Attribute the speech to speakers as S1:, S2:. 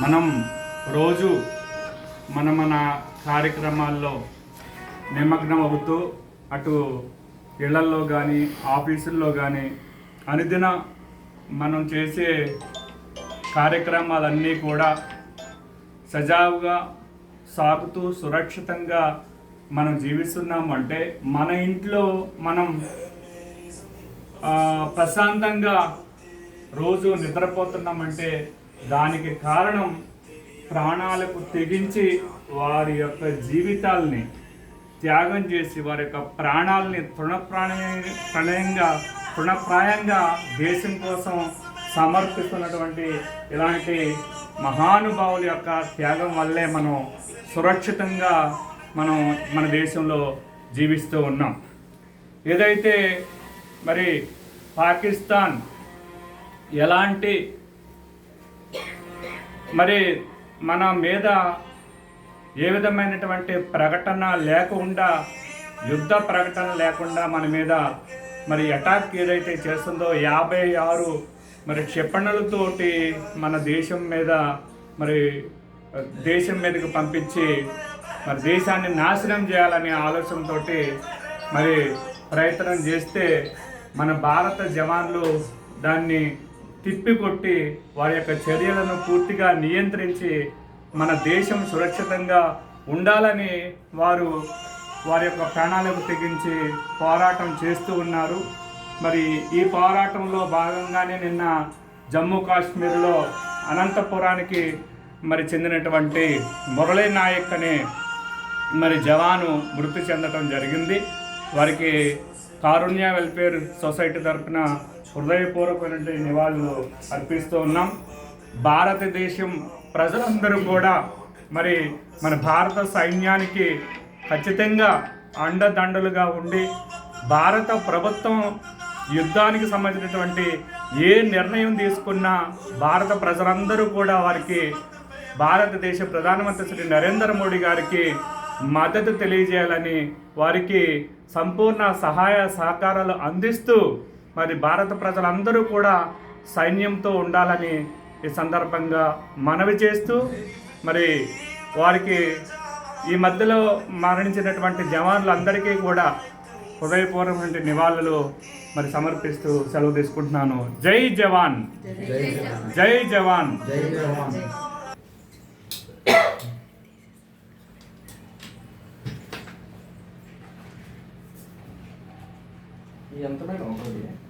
S1: మనం రోజు మన మన కార్యక్రమాల్లో నిమగ్నం అవుతూ అటు ఇళ్ళల్లో కానీ ఆఫీసుల్లో కానీ అనుదిన మనం చేసే కార్యక్రమాలన్నీ కూడా సజావుగా సాగుతూ సురక్షితంగా మనం జీవిస్తున్నామంటే మన ఇంట్లో మనం ప్రశాంతంగా రోజు నిద్రపోతున్నామంటే దానికి కారణం ప్రాణాలకు తెగించి వారి యొక్క జీవితాల్ని త్యాగం చేసి వారి యొక్క ప్రాణాలని తృణప్రాణ ప్రణయంగా తృణప్రాయంగా దేశం కోసం సమర్పిస్తున్నటువంటి ఇలాంటి మహానుభావుల యొక్క త్యాగం వల్లే మనం సురక్షితంగా మనం మన దేశంలో జీవిస్తూ ఉన్నాం. ఏదైతే మరి పాకిస్తాన్ ఎలాంటి మరి మన మీద ఏ విధమైనటువంటి ప్రకటన లేకుండా యుద్ధ ప్రకటన లేకుండా మన మీద మరి అటాక్ ఏదైతే చేస్తుందో యాభై ఆరు మరి క్షిపణులతోటి మన దేశం మీద మరి దేశం మీదకి పంపించి మరి దేశాన్ని నాశనం చేయాలనే ఆలోచనతో మరి ప్రయత్నం చేస్తే మన భారత జవాన్లు దాన్ని తిప్పికొట్టి వారి యొక్క చర్యలను పూర్తిగా నియంత్రించి మన దేశం సురక్షితంగా ఉండాలని వారు వారి యొక్క ప్రాణాలకు తెగించి పోరాటం చేస్తూ ఉన్నారు. మరి ఈ పోరాటంలో భాగంగానే నిన్న జమ్మూ కాశ్మీర్లో అనంతపురానికి మరి చెందినటువంటి మురళీ నాయక్ అనే మరి జవాను మృతి చెందడం జరిగింది. వారికి కారుణ్య వెల్ఫేర్ సొసైటీ తరఫున హృదయపూర్వకమైనటువంటి నివాళులు అర్పిస్తూ ఉన్నాం. భారతదేశం ప్రజలందరూ కూడా మరి మన భారత సైన్యానికి ఖచ్చితంగా అండదండలుగా ఉండి భారత ప్రభుత్వం యుద్ధానికి సంబంధించినటువంటి ఏ నిర్ణయం తీసుకున్నా భారత ప్రజలందరూ కూడా వారికి భారతదేశ ప్రధానమంత్రి శ్రీ నరేంద్ర మోడీ గారికి మద్దతు తెలియజేయాలని వారికి సంపూర్ణ సహాయ సహకారాలు అందిస్తూ మరి భారత ప్రజలందరూ కూడా సైన్యంతో ఉండాలని ఈ సందర్భంగా మనవి చేస్తూ మరి వారికి ఈ మధ్యలో మరణించినటువంటి జవాన్లందరికీ కూడా హృదయపూర్వకమైన నివాళులు మరి సమర్పిస్తూ సెలవు తీసుకుంటున్నాను. జై జవాన్. జై జవాన్.
S2: Y ya no te me conozco bien.